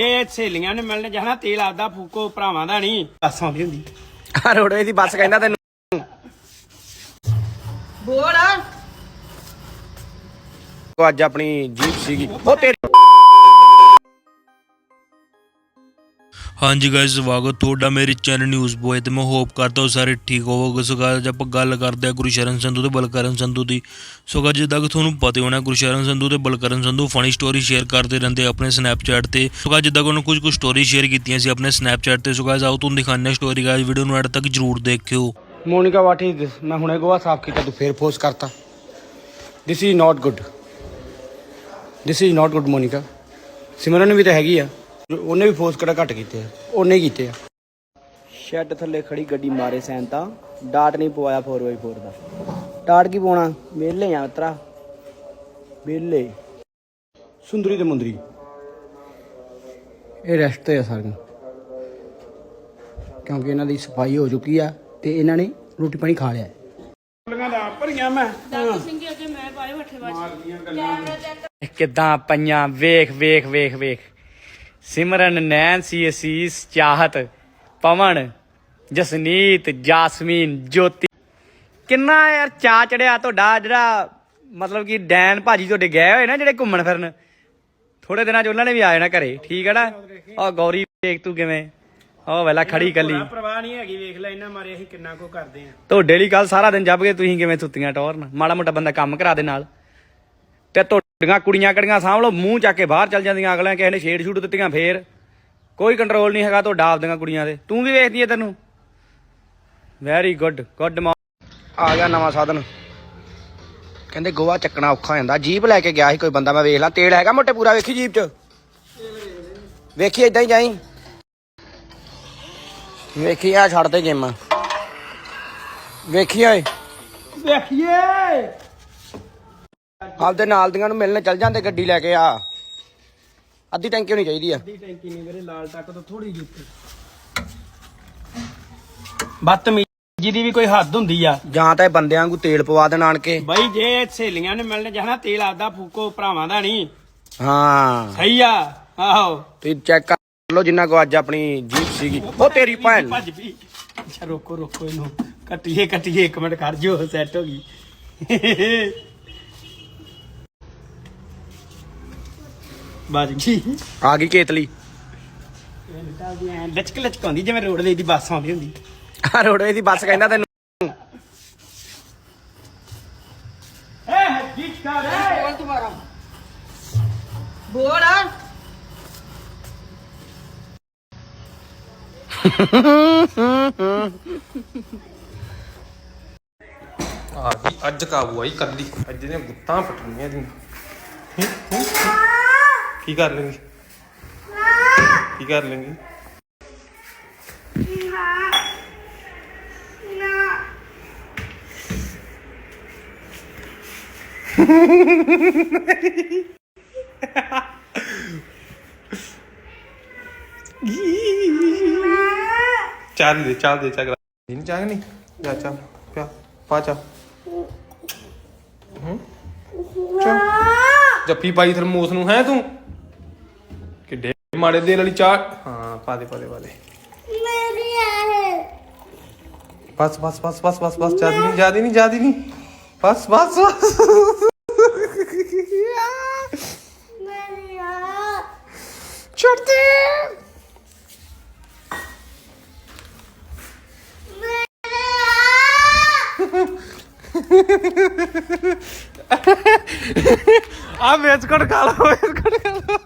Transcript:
ਇਹ ਸਹੇਲੀਆਂ ਨੇ ਮਿਲਣ ਜਾਣਾ ਤੇਲ ਆਦਾ ਫੂਕੋ ਭਰਾਵਾਂ ਦਾ ਨਹੀਂ। ਬੱਸ ਆਉਂਦੀ ਹੁੰਦੀ। ਆ ਰੋਡਵੇ ਦੀ ਬੱਸ ਕਹਿੰਦਾ ਤੈਨੂੰ। ਬੋਲ। ਉਹ ਅੱਜ ਆਪਣੀ ਜੀਪ ਸੀਗੀ। ਉਹ ਤੇਰੀ ਹਾਂਜੀ ਗਾਇਸ ਸਵਾਗਤ ਤੁਹਾਡਾ ਮੇਰੇ ਚੈਨਲ ਨਿਊਜ਼ ਬੋਏ ਤੇ ਮੈਂ ਹੋਪ ਕਰਦਾ ਹਾਂ ਸਾਰੇ ਠੀਕ ਹੋਵੋਗੇ। ਸੋ guys, ਆਪਾਂ ਗੱਲ ਕਰਦੇ ਹਾਂ ਗੁਰਸ਼ਰਨ ਸੰਧੂ ਤੇ ਬਲਕਰਨ ਸੰਧੂ ਦੀ। ਸੋ guys, ਜਿੱਦਾਂ ਕਿ ਤੁਹਾਨੂੰ ਪਤਾ ਹੀ ਹੋਣਾ ਗੁਰਸ਼ਰਨ ਸੰਧੂ ਤੇ Balkaran Sandhu funny story share ਕਰਦੇ ਰਹਿੰਦੇ ਆਪਣੇ ਸਨੈਪਚੈਟ ਤੇ। ਸੋ guys, ਜਿੱਦਾਂ ਕਿ ਉਹਨਾਂ ਕੁਝ ਕੁ ਸਟੋਰੀ ਸ਼ੇਅਰ ਕੀਤੀਆਂ ਸੀ ਆਪਣੇ ਸਨੈਪਚੈਟ ਤੇ। ਸੋ guys, ਆਓ ਤੁਹਾਨੂੰ ਦਿਖਾਉਂਦੇ ਹਾਂ ਸਟੋਰੀ ਗਾਇਸ ਵੀਡੀਓ ਨੂੰ ਐਡ ਤੱਕ ਜਰੂਰ ਦੇਖਿਓ। Monica what is this? ਮੈਂ ਹੁਣੇ ਗੋਆ ਸਾਫ਼ ਕੀਤਾ ਤੂੰ ਫੇਰ ਫੋਰਸ ਕਰਤਾ। This is not good this is not good Monica. Simran ਵੀ ਤਾਂ ਹੈਗੀ ਆ। ਉਹਨੇ ਵੀ ਫੋਰਸ ਕਿਹੜਾ ਘੱਟ ਕੀਤੇ ਆ। ਉਹਨੇ ਹੀ ਕੀਤੇ ਆ। ਸ਼ੈੱਡ ਥੱਲੇ ਖੜੀ ਗੱਡੀ ਮਾਰੇ ਸੈਨ ਤਾਂ। ਡਾਟ ਨਹੀਂ ਪਵਾਇਆ 4x4 ਦਾ। ਡਾਟ ਕੀ ਪਾਉਣਾ? ਮੇਲੇ ਆ ਉਤਰਾ ਮੇਲੇ ਸੁੰਦਰੀ ਤੇ ਮੁੰਦਰੀ। ਇਹ ਰੈਸਟ ਤੇ ਆ ਸਾਰੀਆਂ। ਕਿਉਂਕਿ ਇਹਨਾਂ ਦੀ ਸਫ਼ਾਈ ਹੋ ਚੁੱਕੀ ਆ ਤੇ ਇਹਨਾਂ ਨੇ ਰੋਟੀ ਪਾਣੀ ਖਾ ਲਿਆ। ਭਰੀਆਂ ਮੈਂ। ਕਿੱਦਾਂ ਪਈਆਂ? ਵੇਖ ਵੇਖ ਵੇਖ ਵੇਖ। ਸਿਮਰਨ ਨੈਂਸੀ ਅਸੀਸ ਚਾਹਤ ਪਵਨ ਜਸਨੀਤ ਜਾਸਮੀਨ ਜੋਤੀ। ਕਿੰਨਾ ਯਾਰ ਚਾ ਚੜਿਆ ਤੁਹਾਡਾ ਜਿਹੜਾ ਮਤਲਬ ਕਿ ਡੈਨ ਭਾਜੀ ਤੁਹਾਡੇ ਗਏ ਹੋਏ ਨਾ ਜਿਹੜੇ ਘੁੰਮਣ ਫਿਰਨ। ਥੋੜੇ ਦਿਨਾਂ ਚ ਉਹਨਾਂ ਨੇ ਵੀ ਆ ਜਾਣਾ ਘਰੇ ਠੀਕ ਹੈ ਨਾ? ਉਹ ਗੌਰੀ ਵੇਖ ਤੂੰ ਕਿਵੇਂ? ਉਹ ਵੇਲਾ ਖੜੀ ਕੱਲੀ ਪਰਵਾਹ ਨਹੀਂ ਹੈਗੀ ਵੇਖ ਲੈ ਇਹਨਾਂ ਮਾਰੇ ਅਸੀਂ ਕਿੰਨਾ ਕੋ ਕਰਦੇ ਆ। ਤੁਹਾਡੇ ਲਈ ਕੱਲ ਸਾਰਾ ਦਿਨ ਜੱਬ ਕੇ ਤੁਸੀਂ ਕਿਵੇਂ ਸੁੱਤੀਆਂ ਟੌਰਨ? ਮਾੜਾ ਮੋਟਾ ਬੰਦਾ ਕੰਮ ਕਰਾ ਦੇ ਨਾਲ। ਤੇ ਤੁਹਾਡੀਆਂ ਕੁੜੀਆਂ ਕੜੀਆਂ ਸਾਂਭ ਲਓ, ਮੂੰਹ ਚੱਕ ਕੇ ਬਾਹਰ ਚੱਲ ਜਾਂਦੀਆਂ, ਅਗਲਿਆਂ ਕਿਸੇ ਨੇ ਛੇੜ ਛੂੜ ਦਿੱਤੀਆਂ, ਫੇਰ। ਕੋਈ ਕੰਟਰੋਲ ਨਹੀਂ ਹੈਗਾ ਤੁਹਾਡਾ ਆਪਦੀਆਂ ਕੁੜੀਆਂ ਤੇ ਤੂੰ ਵੀ ਵੇਖਦੀ ਐ ਤੈਨੂੰ। ਵੈਰੀ ਗੁੱਡ ਗੁੱਡ ਆ ਗਿਆ ਨਵਾਂ ਸਾਧਨ। ਕਹਿੰਦੇ ਗੋਆ ਚੱਕਣਾ ਔਖਾ ਹੁੰਦਾ ਜੀਪ ਲੈ ਕੇ ਗਿਆ ਸੀ ਕੋਈ ਬੰਦਾ, ਮੈਂ ਵੇਖ ਲਾਂ। ਤੇਲ ਹੈਗਾ ਮੋਟੇ ਪੂਰਾ, ਵੇਖੀ ਜੀਪ 'ਚ? ਵੇਖੀ ਇਦਾਂ ਹੀ ਜਾਈ। ਵੇਖੀ ਆ, ਛੱਡ ਦੇ ਗੇਮਾਂ ਵੇਖੀ ਓਏ। ਵੇਖੀਏ। ਆਪਦੇ ਨਾਲ ਦੀਆਂ ਨੂੰ ਮਿਲਣ ਚੱਲ ਜਾਂਦੇ ਗੱਡੀ ਲੈ ਕੇ ਆ। ਅੱਧੀ ਟੈਂਕੀ ਹੋਣੀ ਚਾਹੀਦੀ ਆ। ਦੀ ਟੈਂਕੀ ਨਹੀਂ ਮੇਰੇ ਲਾਲ ਟੱਕ ਤੋਂ ਥੋੜੀ ਜਿਹੀ ਉੱਤੇ। ਬਦਤਮੀਜੀ ਦੀ ਵੀ ਕੋਈ ਹੱਦ ਹੁੰਦੀ ਆ। ਜਾਂ ਤਾਂ ਇਹ ਬੰਦਿਆਂ ਵਾਂਗੂ ਤੇਲ ਪਵਾ ਦੇਣ ਆਣ ਕੇ। ਬਾਈ ਜੇ ਸਹੇਲੀਆਂ ਨੇ ਮਿਲਣ ਜਾਣਾ ਤੇਲ ਆਦਾ ਫੂਕੋ ਭਰਾਵਾਂ ਦਾ ਨਹੀਂ। ਹਾਂ। ਸਹੀ ਆ ਆਹੋ। ਤੁਸੀਂ ਚੈੱਕ ਕਰ ਲਓ ਜਿੰਨਾ ਕੋ ਅੱਜ ਆਪਣੀ ਜੀਪ ਸੀਗੀ। ਉਹ ਤੇਰੀ ਭੈਣ। ਨੂੰ। ਭੱਜ ਵੀ ਅੱਛਾ ਰੋਕੋ ਰੋਕੋ ਇਹਨੂੰ। ਕੱਟੀਏ ਕੱਟੀਏ ਇੱਕ ਮਿੰਟ ਕਰ ਜੋ ਸੈੱਟ ਹੋ ਗਈ। ਬਾਜ ਗਈ। ਆ ਗਈ ਕੇਤਲੀ। ਲਚਕ ਲਚਕ ਆਉਂਦੀ ਜਿਵੇਂ ਰੋਡਵੇ ਦੀ ਬੱਸ ਆਉਂਦੀ ਹੁੰਦੀ। ਆ ਰੋਡਵੇ ਦੀ ਬੱਸ ਕਹਿੰਦਾ ਤੈਨੂੰ। ਏ ਜੀ ਕਰ ਬੋਲ ਦੁਬਾਰਾ। ਬੋਲ। ਆ ਅੱਜ ਕਾਬੂ ਆਈ ਕੱਲੀ। ਅੱਜ ਨੇ ਗੁੱਤਾਂ ਪਟਣੀਆਂ ਦੀ ਕੀ ਕਰ ਲੈਂਗੀ? ਕੀ ਕਰ ਲੈਂਗੀ? ਚਾਹ ਦੇ ਚਾਹ ਦੇ ਚਾਹ ਨਹੀਂ ਚਾਹ ਨਹੀਂ? ਜਾ ਚਾਹ ਪਿਆ ਪਾ ਚਾਹ। ਜੱਫੀ ਪਾਈ ਥਰਮੋਸ ਨੂੰ ਹੈ ਤੂੰ? ਮਾੜੇ ਦੇ ਵਾਲੀ ਚਾਹ। ਹਾਂ ਪਾ ਦੇ ਪਾ ਦੇ ਪਾ ਦੇ। ਮੇਰੀ ਹੈ ਬਸ ਬਸ ਬਸ ਬਸ ਬਸ ਬਸ ਜਿਆਦੀ ਨਹੀਂ ਜਿਆਦੀ ਨਹੀਂ ਜਿਆਦੀ ਨਹੀਂ। ਬਸ ਬਸ ਮੇਰੀ ਹੈ ਛੱਡ ਦੇ ਆ ਬਿਸਕੁਟ ਖਾ ਲਓ ਬਿਸਕੁਟ